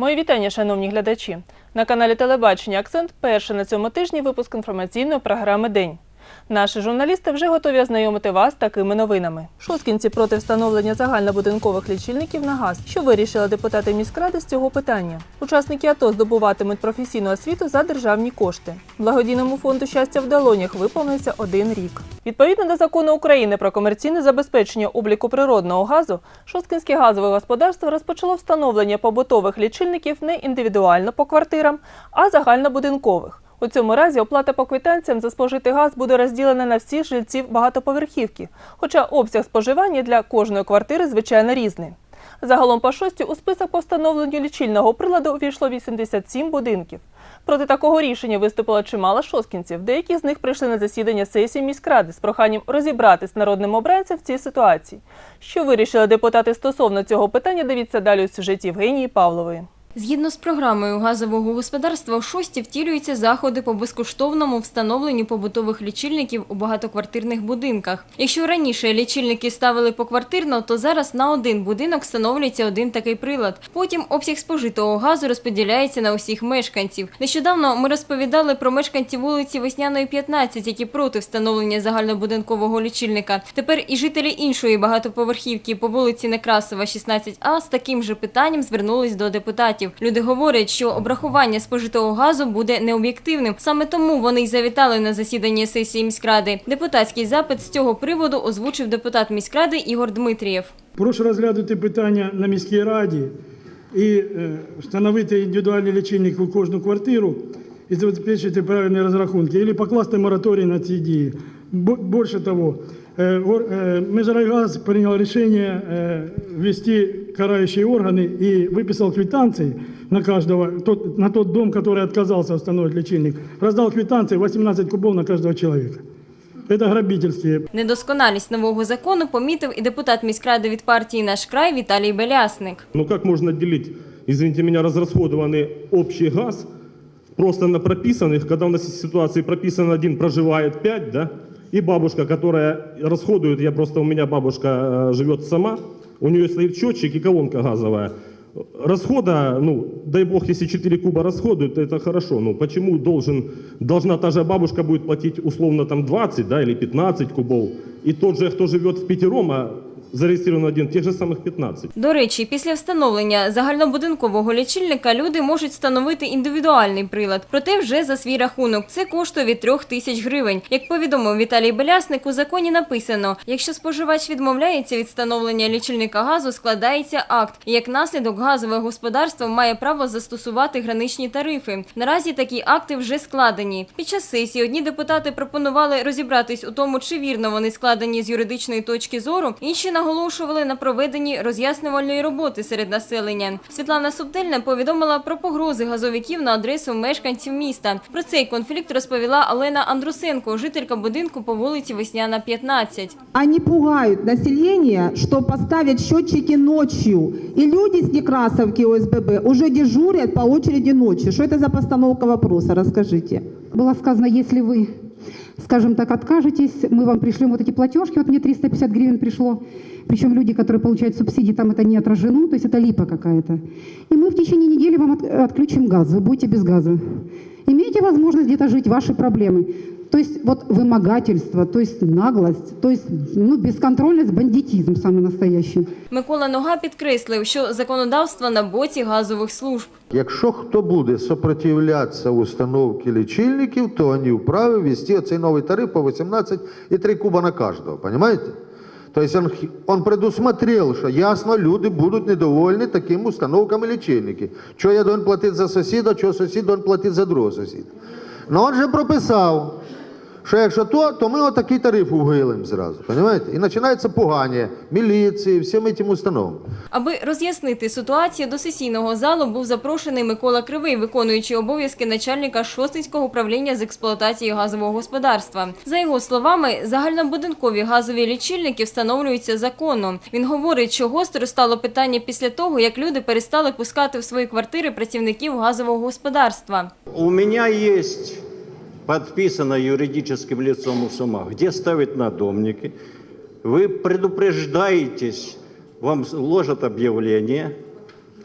Мої вітання, шановні глядачі. На каналі Телебачення Акцент перший на цьому тижні випуск інформаційної програми День. Наші журналісти вже готові ознайомити вас з такими новинами. Шосткінці проти встановлення загальнобудинкових лічильників на газ. Що вирішили депутати міськради з цього питання? Учасники АТО здобуватимуть професійну освіту за державні кошти. Благодійному фонду щастя в долонях виповниться один рік. Відповідно до закону України про комерційне забезпечення обліку природного газу, Шосткінське газове господарство розпочало встановлення побутових лічильників не індивідуально по квартирам, а загальнобудинкових. У цьому разі оплата по квитанціям за спожитий газ буде розділена на всіх жильців багатоповерхівки, хоча обсяг споживання для кожної квартири звичайно різний. Загалом по шості у список по встановленню лічильного приладу увійшло 87 будинків. Проти такого рішення виступило чимало шосткінців. Деякі з них прийшли на засідання сесії міськради з проханням розібратись народним обранцям в цій ситуації. Що вирішили депутати стосовно цього питання, дивіться далі у сюжеті Євгенії Павлової. Згідно з програмою газового господарства, у шості втілюються заходи по безкоштовному встановленню побутових лічильників у багатоквартирних будинках. Якщо раніше лічильники ставили поквартирно, то зараз на один будинок встановлюється один такий прилад. Потім обсяг спожитого газу розподіляється на усіх мешканців. Нещодавно ми розповідали про мешканців вулиці Весняної 15, які проти встановлення загальнобудинкового лічильника. Тепер і жителі іншої багатоповерхівки по вулиці Некрасова, 16А з таким же питанням звернулись до депутатів. Люди говорять, що обрахування спожитого газу буде необ'єктивним. Саме тому вони й завітали на засідання сесії міськради. Депутатський запит з цього приводу озвучив депутат міськради Ігор Дмитрієв. Прошу розглянути питання на міській раді і е, встановити індивідуальний лічильник у кожну квартиру і забезпечити правильні розрахунки, або покласти мораторій на ці дії. Більше того, Межрайгаз прийняв рішення е, ввести карающие органы и выписал квитанции на каждого, тот, на тот дом, который отказался установить лечильник, раздал квитанции 18 кубов на каждого человека. Это грабительские Недосконалість нового закону помітив і депутат міськради від партії «Наш край» Віталій Белясник. Ну как можно делить, извините меня, разрасходованный общий газ просто на прописанных, когда у нас есть ситуации прописан один, проживает пять, да, И бабушка, которая расходует, я просто, у меня бабушка э, живет сама, у нее стоит счетчик и колонка газовая. Расхода, ну, дай бог, если 4 куба расходуют, то это хорошо. Ну, почему должен, должна та же бабушка будет платить условно там 20, да, или 15 кубов, и тот же, кто живет в пятером, а зарегистрирован один, тех же самых 15. До речі, після встановлення загальнобудинкового лічильника люди можуть встановити індивідуальний прилад, проте вже за свій рахунок. Це коштує від трьох тисяч гривень. Як повідомив Віталій Белясник, у законі написано, якщо споживач відмовляється від встановлення лічильника газу, складається акт. І як наслідок газове господарство має право застосувати граничні тарифи. Наразі такі акти вже складені. Під час сесії одні депутати пропонували розібратись у тому, чи вірно вони складені з юридичної точки зору. Інші наголошували на проведенні роз'яснювальної роботи серед населення. Світлана Субтельна повідомила про погрози газовиків на адресу мешканців міста. Про цей конфлікт розповіла Олена Андрусенко, жителька будинку по вулиці Весняна, 15. Они пугают население, что поставят счетчики ночью. И люди с Некрасовки ОСББ уже дежурят по очереди ночью. Что это за постановка вопроса? Расскажите. Было сказано, если вы, скажем так, откажетесь, мы вам пришлем вот эти платежки, вот мне 350 гривен пришло, причем люди, которые получают субсидии, там это не отражено, то есть это липа какая-то. И мы в течение недели вам от- отключим газ, вы будете без газа. Имеете возможность где-то жить, ваши проблемы. То есть вот вымогательство, то есть наглость, то есть ну, бесконтрольность, бандитизм самый настоящий. Микола Нога підкреслив, що законодавство на боці газових служб. Якщо хто буде сопротивлятися установці лічильників, то вони вправі ввести оцей новий тариф по 18,3 куба на кожного, понимаете? То есть он, он предусмотрел, що ясно, люди будуть недовольні такими установками лічильників. Що я должен платити за сусіда, що сусід должен платити за другого сусіда. Ну он же прописав, що якщо то, то ми отакий тариф вгилимо зразу, понимаете? І починається пугання міліції, всім цим установам. Аби роз'яснити ситуацію, до сесійного залу був запрошений Микола Кривий, виконуючий обов'язки начальника Шостинського управління з експлуатації газового господарства. За його словами, загальнобудинкові газові лічильники встановлюються законно. Він говорить, що гостро стало питання після того, як люди перестали пускати в свої квартири працівників газового господарства. У меня есть подписано юридическим лицом у сума, где ставить надомники. Вы предупреждаетесь, вам ложат объявление,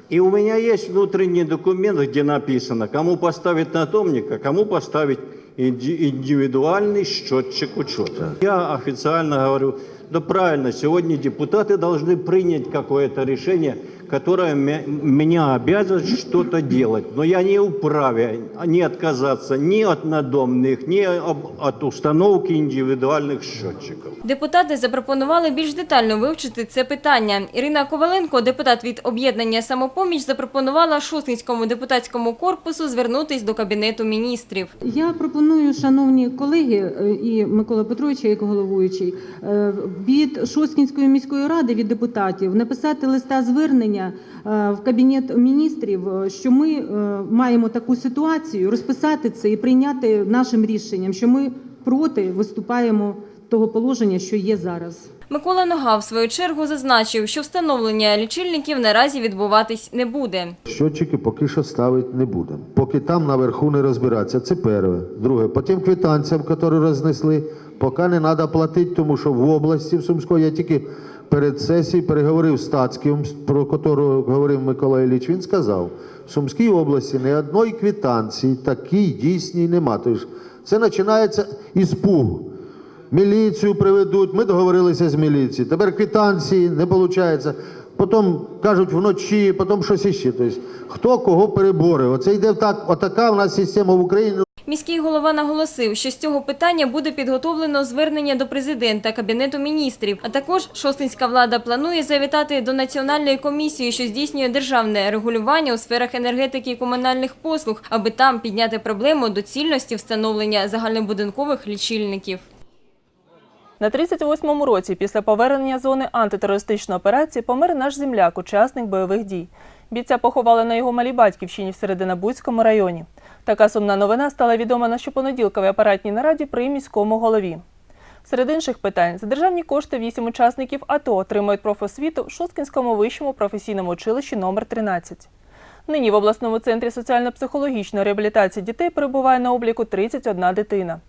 И у меня есть внутренний документ, где написано, кому поставить надомник, а кому поставить инди- индивидуальный счетчик учета. Я официально говорю, да правильно, сегодня депутаты должны принять какое-то решение, которое ме- меня обязывает что-то делать. Но я не вправе не отказаться ни от надомных, ни об- от установки индивидуальных счетчиков. Депутати запропонували більш детально вивчити це питання. Ірина Коваленко, депутат від об'єднання «Самопоміч», запропонувала Шостинському депутатському корпусу звернутись до Кабінету міністрів. Я пропоную, шановні колеги е, і Микола Петрович, як головуючий, е, від Шосткінської міської ради від депутатів написати листа звернення е, в кабінет міністрів, е, що ми е, маємо таку ситуацію, розписати це і прийняти нашим рішенням, що ми проти виступаємо того положення, що є зараз. Микола Нога, в свою чергу, зазначив, що встановлення лічильників наразі відбуватись не буде. Щотчики поки що ставити не будемо. Поки там наверху не розбиратися. Це перше. Друге, по тим квитанціям, які рознесли, поки не треба платити, тому що в області в Сумської я тільки перед сесією переговорив з Стацьким, про якого говорив Микола Ілліч, він сказав, в Сумській області ні одної квитанції такій дійсній нема. Тобто це починається із пугу. Міліцію приведуть, ми договорилися з міліцією. Тепер квитанції не виходить. Потім кажуть вночі, потім щось іще. Тобто, хто кого переборює. Оце йде так, отака в нас система в Україні. Міський голова наголосив, що з цього питання буде підготовлено звернення до президента Кабінету міністрів. А також шостинська влада планує завітати до національної комісії, що здійснює державне регулювання у сферах енергетики і комунальних послуг, аби там підняти проблему доцільності встановлення загальнобудинкових лічильників. На 38-му році після повернення зони антитерористичної операції помер наш земляк, учасник бойових дій. Бійця поховали на його малій батьківщині в Серединобудському районі. Така сумна новина стала відома на щопонеділковій апаратній нараді при міському голові. Серед інших питань за державні кошти вісім учасників АТО отримують профосвіту в Шосткінському вищому професійному училищі номер 13 Нині в обласному центрі соціально-психологічної реабілітації дітей перебуває на обліку 31 дитина.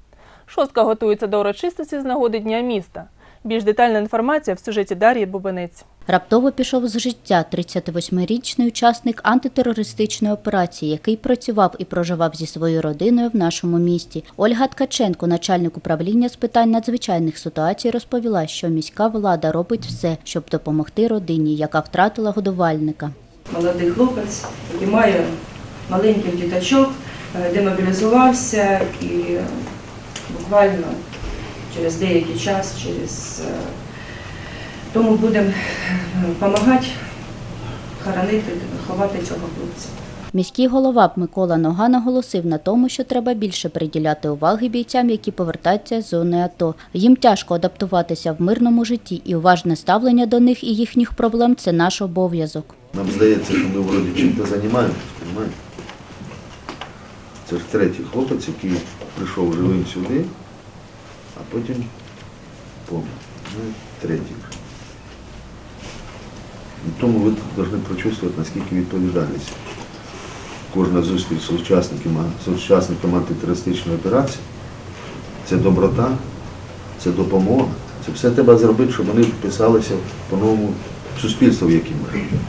Шостка готується до урочистості з нагоди Дня міста. Більш детальна інформація в сюжеті Дар'ї Бубенець. Раптово пішов з життя 38-річний учасник антитерористичної операції, який працював і проживав зі своєю родиною в нашому місті. Ольга Ткаченко, начальник управління з питань надзвичайних ситуацій, розповіла, що міська влада робить все, щоб допомогти родині, яка втратила годувальника. молодий хлопець, який має маленьких діточок, е, демобілізувався і е, буквально через деякий час, через е, тому будемо допомагати хоронити, ховати цього хлопця. Міський голова Микола Нога наголосив на тому, що треба більше приділяти уваги бійцям, які повертаються з зони АТО. Їм тяжко адаптуватися в мирному житті, і уважне ставлення до них і їхніх проблем це наш обов'язок. Нам здається, що ми вроді чим-то займаємося, розумієте? Це ж третій хлопець, який прийшов живим сюди, а потім помер. Ну, третій тому ви повинні прочувствувати, наскільки відповідальність. Кожна зустріч з учасниками, з учасниками антитерористичної операції це доброта, це допомога. Це все треба зробити, щоб вони вписалися по-новому суспільство, в якому ми живемо.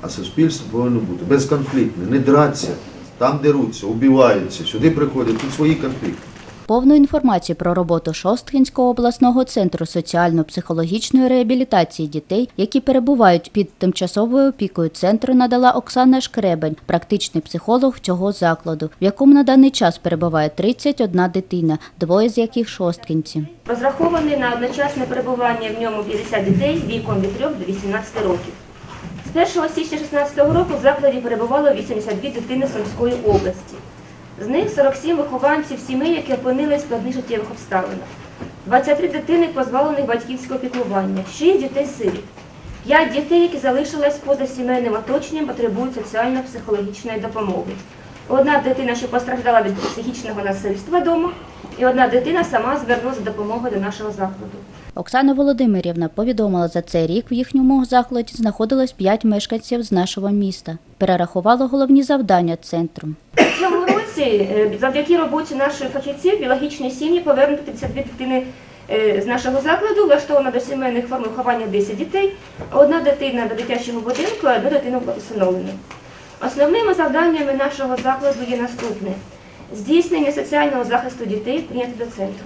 А суспільство повинно бути безконфліктне, не дратися, там деруться, убиваються, сюди приходять, тут свої конфлікти. Повну інформацію про роботу Шосткінського обласного центру соціально-психологічної реабілітації дітей, які перебувають під тимчасовою опікою центру, надала Оксана Шкребень, практичний психолог цього закладу, в якому на даний час перебуває 31 дитина, двоє з яких шосткінці. Розрахований на одночасне перебування в ньому 50 дітей віком від 3 до 18 років. З 1 січня 2016 року в закладі перебувало 82 дитини Сумської області. З них 47 вихованців сімей, які опинились в складних життєвих обставинах. 23 дитини позбавлених батьківського піклування, 6 дітей сиріт. 5 дітей, які залишились поза сімейним оточенням, потребують соціально-психологічної допомоги. Одна дитина, що постраждала від психічного насильства вдома, і одна дитина сама звернулася за допомогою до нашого закладу. Оксана Володимирівна повідомила, за цей рік в їхньому закладі знаходилось 5 мешканців з нашого міста. Перерахувала головні завдання центру. Році, е, завдяки роботі нашої фахівців, біологічні сім'ї повернуто 52 дитини Е, З нашого закладу влаштовано до сімейних форм виховання 10 дітей, одна дитина до дитячого будинку, а одна дитина було. Основними завданнями нашого закладу є наступне: здійснення соціального захисту дітей прийняти до центру,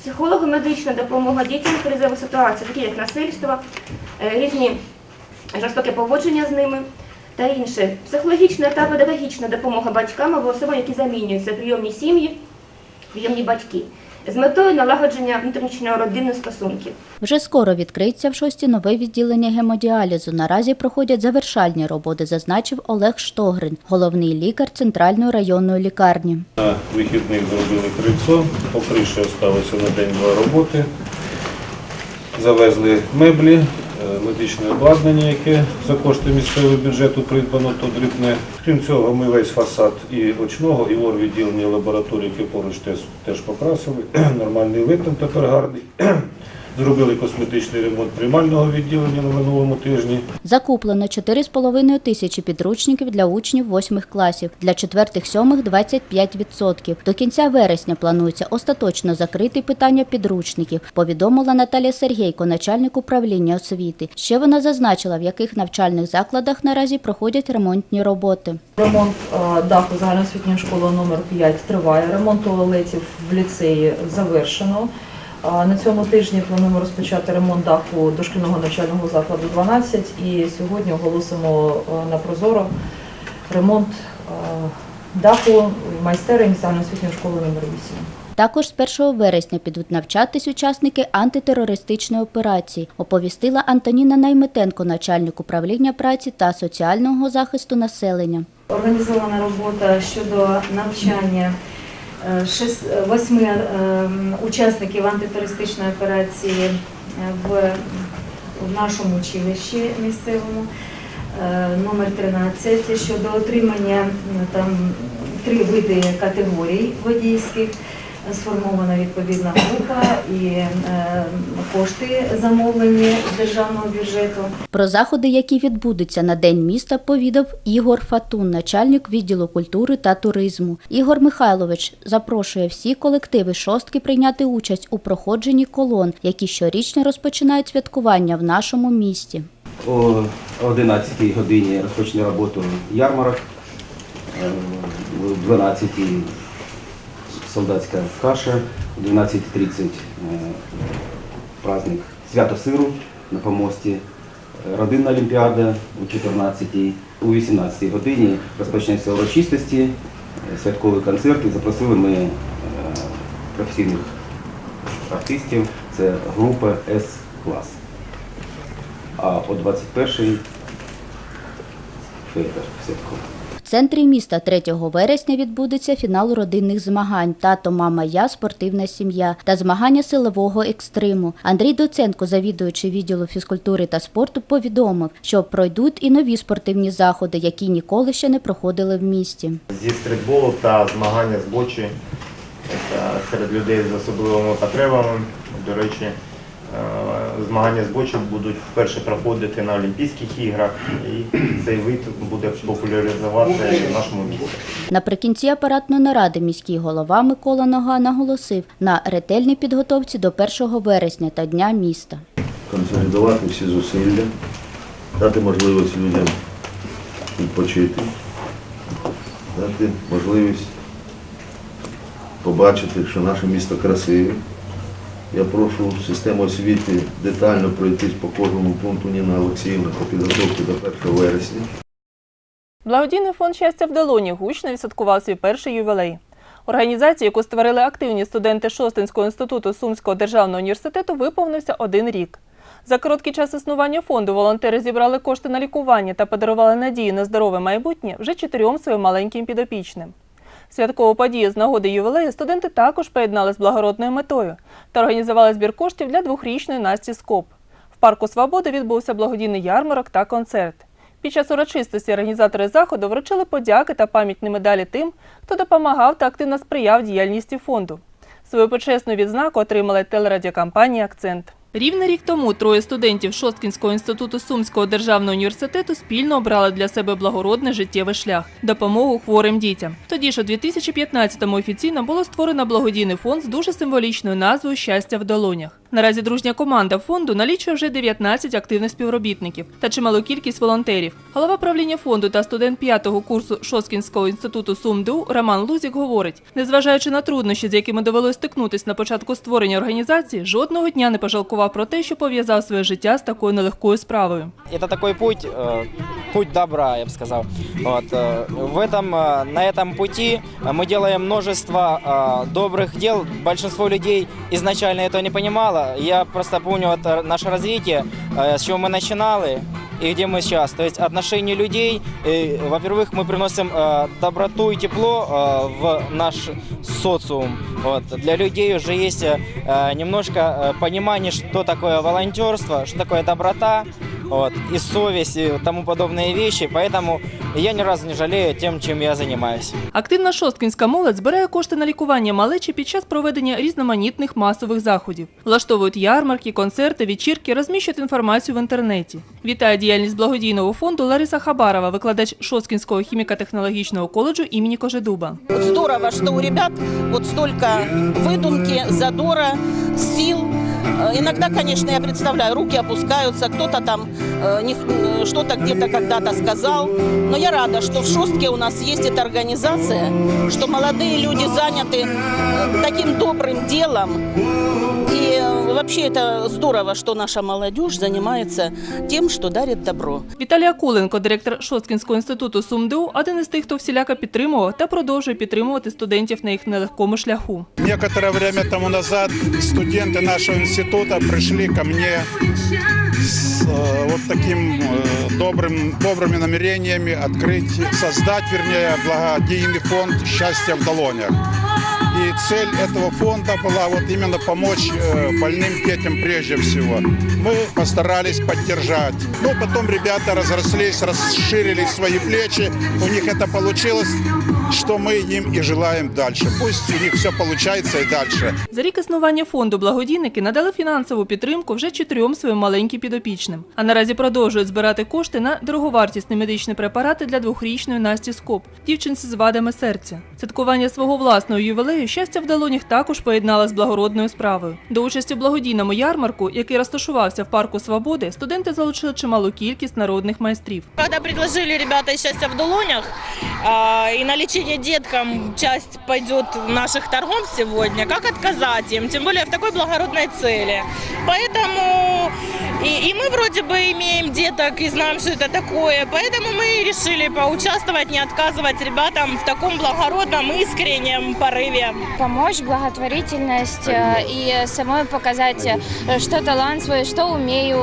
психолого-медична допомога дітям в кризових ситуаціях, такі як насильство, е, різні жорстоке поводження з ними та інше. Психологічна та педагогічна допомога батькам або особам, які замінюються прийомні сім'ї, прийомні батьки, з метою налагодження внутрішнього родинних стосунків. Вже скоро відкриється в шості нове відділення гемодіалізу. Наразі проходять завершальні роботи, зазначив Олег Штогрин, головний лікар центральної районної лікарні. На вихідних зробили крильцо, по криші залишилося на день-два роботи. Завезли меблі, медичне обладнання, яке за кошти місцевого бюджету придбано, то дрібне. Крім цього, ми весь фасад і очного, і вор відділення лабораторії, які поруч теж, теж покрасили. Нормальний вид там тепер гарний. Зробили косметичний ремонт приймального відділення на минулому тижні. Закуплено 4,5 тисячі підручників для учнів 8 класів, для 4-7 – 25%. До кінця вересня планується остаточно закрити питання підручників, повідомила Наталія Сергійко, начальник управління освіти. Ще вона зазначила, в яких навчальних закладах наразі проходять ремонтні роботи. Ремонт даху загальноосвітньої школи номер 5 триває. Ремонт туалетів в ліцеї завершено. На цьому тижні плануємо розпочати ремонт даху дошкільного навчального закладу 12 і сьогодні оголосимо е, на Прозоро ремонт е, даху майстерень загальноосвітньої школи номер 8. Також з 1 вересня підуть навчатись учасники антитерористичної операції, оповістила Антоніна Найметенко, начальник управління праці та соціального захисту населення. Організована робота щодо навчання восьми е, учасників антитерористичної операції е, в, нашому училищі місцевому е, номер 13 щодо отримання там три види категорій водійських. Сформована відповідна група і е, кошти замовлені з державного бюджету. Про заходи, які відбудуться на День міста, повідав Ігор Фатун, начальник відділу культури та туризму. Ігор Михайлович запрошує всі колективи шостки прийняти участь у проходженні колон, які щорічно розпочинають святкування в нашому місті. О 11 годині розпочне роботу ярмарок, е, о 12 солдатська каша, о 12.30 е, праздник свято сиру на помості, е, родинна олімпіада о 14 у 18 годині розпочнеться урочистості, е, святковий концерт і запросили ми професійних артистів, це група С-клас. А о 21-й фейер святковий. В центрі міста 3 вересня відбудеться фінал родинних змагань Тато, мама, я, спортивна сім'я та змагання силового екстриму. Андрій Доценко, завідуючий відділу фізкультури та спорту, повідомив, що пройдуть і нові спортивні заходи, які ніколи ще не проходили в місті. зі стрітболу та змагання з бочі серед людей з особливими потребами. До речі, змагання з бочі будуть вперше проходити на Олімпійських іграх, і цей вид буде популяризуватися в нашому місті. Наприкінці апаратної наради міський голова Микола Нога наголосив на ретельній підготовці до 1 вересня та Дня міста. консолідувати всі зусилля, дати можливість людям відпочити, дати можливість побачити, що наше місто красиве. Я прошу систему освіти детально пройтись по кожному пункту Ніна Олексіївна по підготовці до 1 вересня. Благодійний фонд щастя в долоні гучно відсвяткував свій перший ювілей. Організації, яку створили активні студенти Шостинського інституту Сумського державного університету, виповнився один рік. За короткий час існування фонду волонтери зібрали кошти на лікування та подарували надію на здорове майбутнє вже чотирьом своїм маленьким підопічним. Святкову подію з нагоди ювілею студенти також поєднали з благородною метою та організували збір коштів для двохрічної Насті Скоп. В парку Свободи відбувся благодійний ярмарок та концерт. Під час урочистості організатори заходу вручили подяки та пам'ятні медалі тим, хто допомагав та активно сприяв діяльності фонду. Свою почесну відзнаку отримала телерадіокомпанія Акцент. Рівно рік тому троє студентів Шосткінського інституту Сумського державного університету спільно обрали для себе благородний життєвий шлях допомогу хворим дітям. Тоді ж у 2015-му офіційно було створено благодійний фонд з дуже символічною назвою Щастя в долонях. Наразі дружня команда фонду налічує вже 19 активних співробітників та чималу кількість волонтерів. Голова правління фонду та студент п'ятого курсу Шоскінського інституту СумДУ Роман Лузік говорить: незважаючи на труднощі, з якими довелось стикнутись на початку створення організації, жодного дня не пожалкував про те, що пов'язав своє життя з такою нелегкою справою. Это такой путь, э, путь добра, я бы сказал. Вот, э, в этом, э, на этом пути мы делаем множество э, добрых дел. Большинство людей изначально этого не понимало. Я просто помню вот, э, наше развитие, с чего мы начинали и где мы сейчас. То есть отношение людей, во-первых, мы приносим доброту и тепло в наш социум. Вот. Для людей уже есть немножко понимание, что такое волонтерство, что такое доброта вот, и совесть, и тому подобные вещи. Поэтому я ни разу не жалею тем, чем я занимаюсь. Активна шосткінська молодь збирає кошти на лікування малечі під час проведення різноманітних масових заходів. Влаштовують ярмарки, концерти, вечірки, розміщують інформацію в інтернеті. Вітає діяльність благодійного фонду Лариса Хабарова, викладач Шосткінського хіміко-технологічного коледжу імені Кожедуба. Вот здорово, что у ребят вот столько выдумки, задора, сил. Э, Иногда, конечно, я представляю, руки опускаются, кто-то там э, не- э, что-то где-то когда-то сказал. Но я рада, что в Шостке у нас есть эта организация, что молодые люди заняты э, таким добрым делом. И э, вообще это здорово, что наша молодежь занимается тем, что дарит добро. Віталій Акуленко, директор Шосткінського інституту СумДУ, один із тих, хто всіляко підтримував та продовжує підтримувати студентів на їх нелегкому шляху. Некоторое время тому назад студенты нашего института пришли ко мне с э, вот таким э, добрым, добрыми намерениями открыть, создать, вернее, благодійный фонд «Счастье в долонях». И цель этого фонда была вот именно помочь э, больным детям прежде всего. Мы постарались поддержать. Ну, потом ребята разрослись, расширили свои плечи, у них это получилось, что мы им и желаем дальше. Пусть у них все получается и дальше. За рік існування фонду благодійники надали фінансову підтримку вже чотирьом своїм маленьким підопічним. А наразі продовжують збирати кошти на дороговартісні медичні препарати для двохрічної Насті Скоп, дівчинці з вадами серця. Святкування свого власного ювілею щастя в долонях також поєднала з благородною справою. До участі в благодійному ярмарку, який розташувався в парку Свободи, студенти залучили чималу кількість народних майстрів. Когда предложили ребята счастья в долонях, а, и на лечение деткам часть пойдет наших торгов сегодня, как отказать им, тем более в такой благородной цели. Поэтому и, и мы вроде бы имеем деток и знаем, что это такое, поэтому мы решили поучаствовать, не отказывать ребятам в таком благородном, искреннем порыве. помочь, благотворительность э, и самой показать, э, что талант свой, что умею,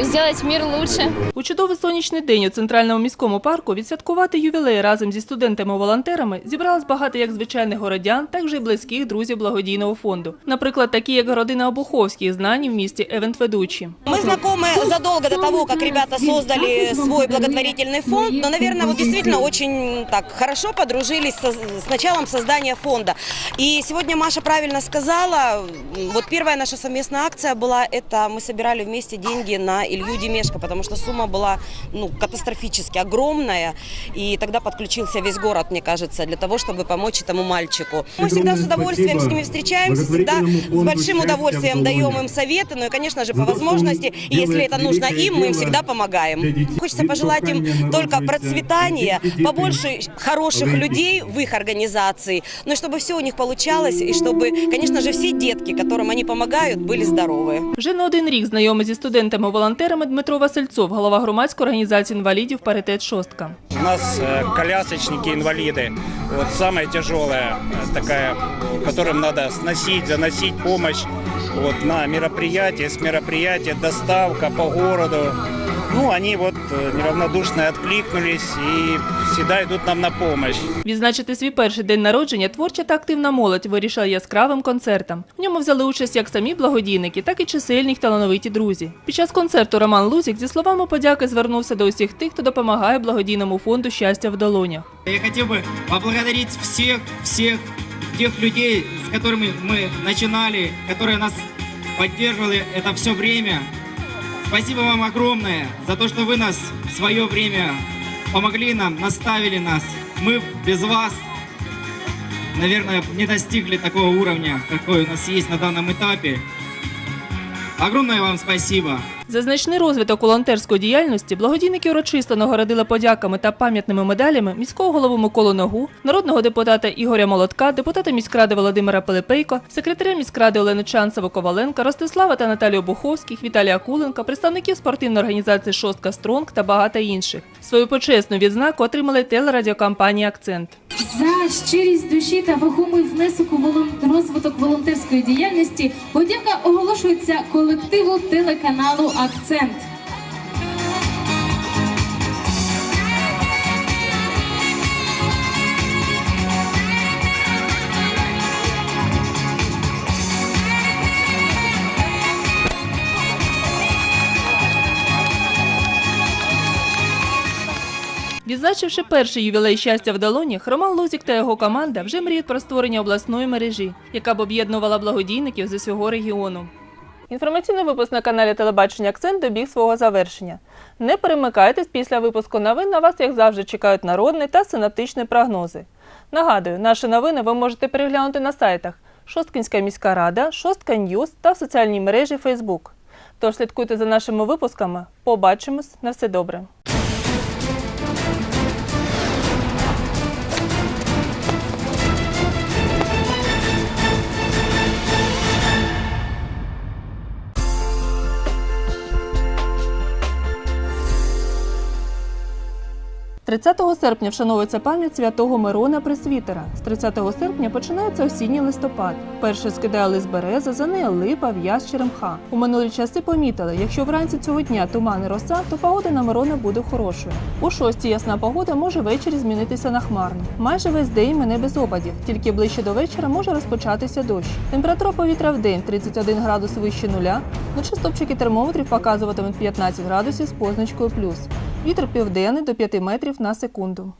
сделать мир лучше. У чудовий сонячний день у центральному міському парку відсвяткувати ювілей разом зі студентами-волонтерами зібралось багато як звичайних городян, так же й близьких друзів благодійного фонду. Наприклад, такі як родина Обуховських, знані в місті евент-ведучі. Мы знакомы задолго до того, как ребята создали свой благотворительный фонд, но, наверное, вот действительно очень так хорошо подружились со- с началом создания фонда. И сегодня Маша правильно сказала, вот первая наша совместная акция была, это мы собирали вместе деньги на Илью Демешко, потому что сумма была ну, катастрофически огромная, и тогда подключился весь город, мне кажется, для того, чтобы помочь этому мальчику. Мы всегда с удовольствием с ними встречаемся, всегда с большим удовольствием даем им советы, ну и, конечно же, по возможности, и если это нужно им, мы им всегда помогаем. Хочется пожелать им только процветания, побольше хороших людей в их организации, ну и чтобы все у них получалось, и чтобы, конечно же, все детки, которым они помогают, были здоровы. Вже не один рік знайомий зі студентами-волонтерами Дмитро Васильцов, голова громадської організації інвалідів «Паритет Шостка». У нас э, колясочники, инвалиды. Вот самая тяжелая э, такая, которым надо сносить, заносить помощь вот, на мероприятие, с мероприятия доставка по городу. Ну, они вот э, неравнодушно откликнулись и всегда идут нам на помощь. Відзначити свій перший день народження творча та активна молодь вирішила яскравим концертом. В ньому взяли участь як самі благодійники, так і чисельні й талановиті друзі. Під час концерту Роман Лузік зі словами подяки звернувся до усіх тих, хто допомагає благодійному фонду щастя в долонях. Я хотел бы поблагодарить всех, всех тех людей, с которыми мы начинали, которые нас поддерживали это все время. Спасибо вам огромное за то, что вы нас в свое время помогли нам, наставили нас. Мы без вас, наверное, не достигли такого уровня, какой у нас есть на данном этапе. Огромное вам спасибо. За значний розвиток волонтерської діяльності благодійники урочисто нагородили подяками та пам'ятними медалями міського голову Миколу Ногу, народного депутата Ігоря Молотка, депутата міськради Володимира Пилипейко, секретаря міськради Олену Чанцеву Коваленка, Ростислава та Наталію Буховських, Віталія Куленка, представників спортивної організації Шостка Стронг та багато інших. Свою почесну відзнаку отримали телерадіокомпанія Акцент. За щирість душі та вагомий внесок у волон- розвиток волонтерської діяльності подяка оголошується колективу телеканалу Акцент. Відзначивши перший ювілей щастя в долонях, Роман Лузік та його команда вже мріють про створення обласної мережі, яка б об'єднувала благодійників з усього регіону. Інформаційний випуск на каналі Телебачення Акцент добіг свого завершення. Не перемикайтесь після випуску новин. На вас, як завжди, чекають народні та синаптичні прогнози. Нагадую, наші новини ви можете переглянути на сайтах Шосткінська міська рада, Шостка Ньюз та в соціальній мережі Фейсбук. Тож слідкуйте за нашими випусками. Побачимось на все добре. – 30 серпня вшановується пам'ять святого Мирона Пресвітера. З 30 серпня починається осінній листопад. Перше скидає лист береза, за нею липа, в'яз, черемха. У минулі часи помітили, якщо вранці цього дня туман і роса, то погода на Мирона буде хорошою. У шостій ясна погода може ввечері змінитися на хмарну. Майже весь день мене без опадів, тільки ближче до вечора може розпочатися дощ. Температура повітря в день 31 градус вище нуля. Вночі стопчики термометрів показуватимуть 15 градусів з позначкою плюс. Вітер південний до 5 метрів на секунду.